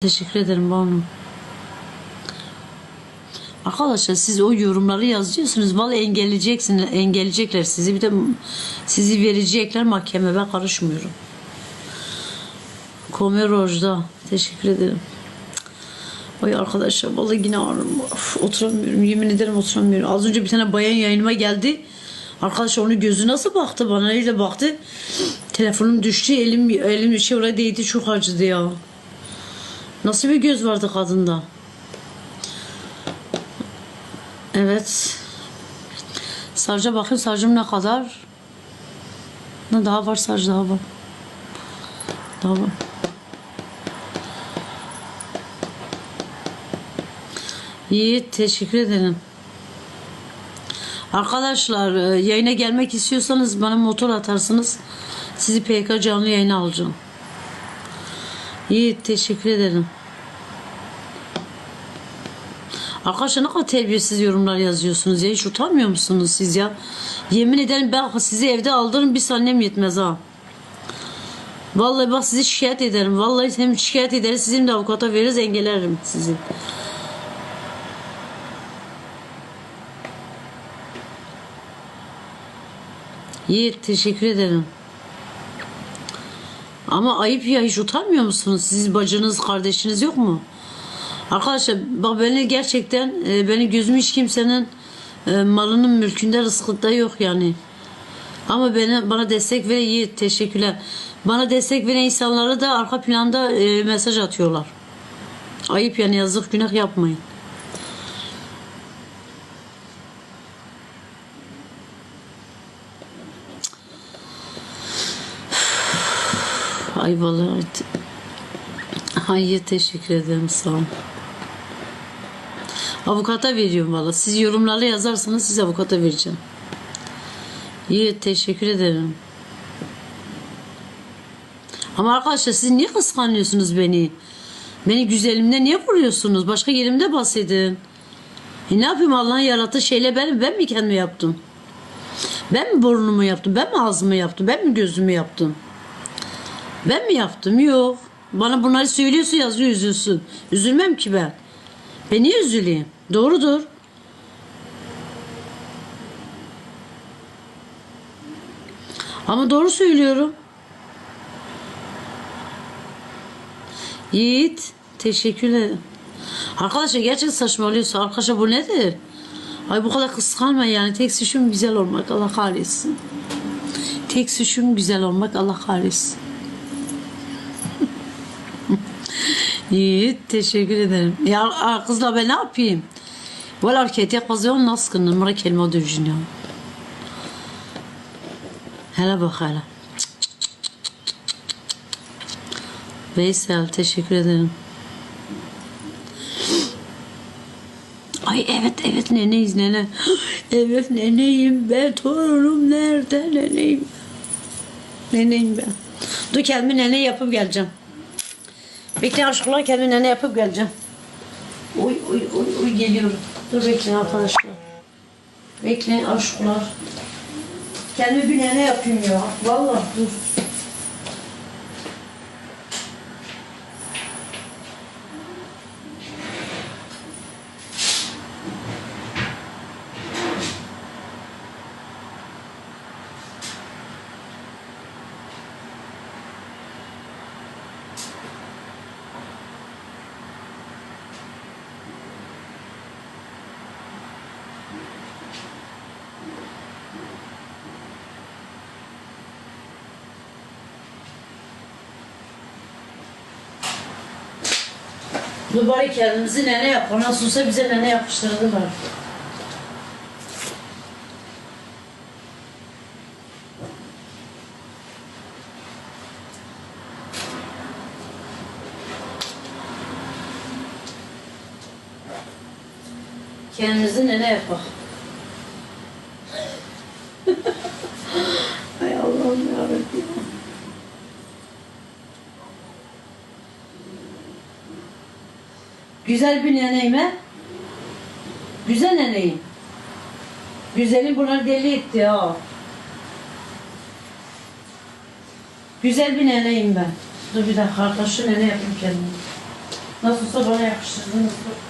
Teşekkür ederim Banu. Arkadaşlar siz o yorumları yazıyorsunuz. Vallahi engelleyeceksiniz, engelleyecekler sizi. Bir de sizi verecekler mahkeme. Ben karışmıyorum. Komer Rojda. Teşekkür ederim. Ay arkadaşlar vallahi yine ağrım. Oturamıyorum. Yemin ederim oturamıyorum. Az önce bir tane bayan yayınıma geldi. Arkadaşlar onun gözü nasıl baktı bana öyle baktı. Telefonum düştü. Elim elim bir şey oraya değdi. Çok acıdı ya. Nasıl bir göz vardı kadında? Evet. Sarca bakayım sarcım ne kadar? Ne daha var sarc daha var. Daha var. Yiğit teşekkür ederim. Arkadaşlar e, yayına gelmek istiyorsanız bana motor atarsınız. Sizi PK canlı yayına alacağım. Yiğit teşekkür ederim. Arkadaşlar ne kadar terbiyesiz yorumlar yazıyorsunuz ya. Hiç utanmıyor musunuz siz ya? Yemin ederim ben sizi evde aldırırım bir saniyem yetmez ha. Vallahi bak sizi şikayet ederim. Vallahi hem şikayet ederiz sizin de avukata veririz engellerim sizi. Yiğit teşekkür ederim. Ama ayıp ya hiç utanmıyor musunuz? Siz bacınız, kardeşiniz yok mu? Arkadaşlar bak beni gerçekten e, beni gözüm hiç kimsenin e, malının mülkünde rızkında yok yani. Ama beni bana destek veren iyi teşekkürler. Bana destek veren insanlara da arka planda e, mesaj atıyorlar. Ayıp yani yazık günah yapmayın. Ay vallahi. Hayır teşekkür ederim sağ olun. Avukata veriyorum valla. Siz yorumlarla yazarsanız size avukata vereceğim. İyi teşekkür ederim. Ama arkadaşlar siz niye kıskanıyorsunuz beni? Beni güzelimde niye vuruyorsunuz? Başka yerimde bahsedin. E ne yapayım Allah'ın yarattığı şeyle ben, ben mi kendimi yaptım? Ben mi burnumu yaptım? Ben mi ağzımı yaptım? Ben mi gözümü yaptım? Ben mi yaptım? Yok. Bana bunları söylüyorsun yazıyor üzülsün. Üzülmem ki ben. Ben niye üzüleyim? Doğrudur. Ama doğru söylüyorum. Yiğit teşekkürler. Arkadaşlar gerçekten saçmalıyorsa arkadaşlar bu nedir? Ay bu kadar kıskanma yani. Tek suçum güzel olmak. Allah kahretsin. Tek suçum güzel olmak. Allah kahretsin. Yiğit teşekkür ederim. Ya kızla ben ne yapayım? Valla erkeğe kazıyor nasıl numara kelime ya. Hele bak hele. Veysel teşekkür ederim. Ay evet evet neneyiz nene. Evet neneyim ben torunum nerede neneyim. Neneyim ben. Dur kendimi nene yapıp geleceğim. Bekle aşklar kendimi nene yapıp geleceğim. Oy oy oy oy geliyorum. Dur bekleyin arkadaşlar. Bekleyin aşklar. Kendime bir nene yapayım ya. Vallahi dur. Bari kendimizi nene yap. Nasıl olsa bize nene yapıştırdılar. Kendimizi nene yapak. Ay Allah'ım yarabbim. Güzel bir neneyim he? Güzel neneyim. Güzelim bunları deli etti ya. Güzel bir neneyim ben. Dur bir dakika arkadaş nene yapayım kendime. Nasılsa bana yakıştırdınız. dur.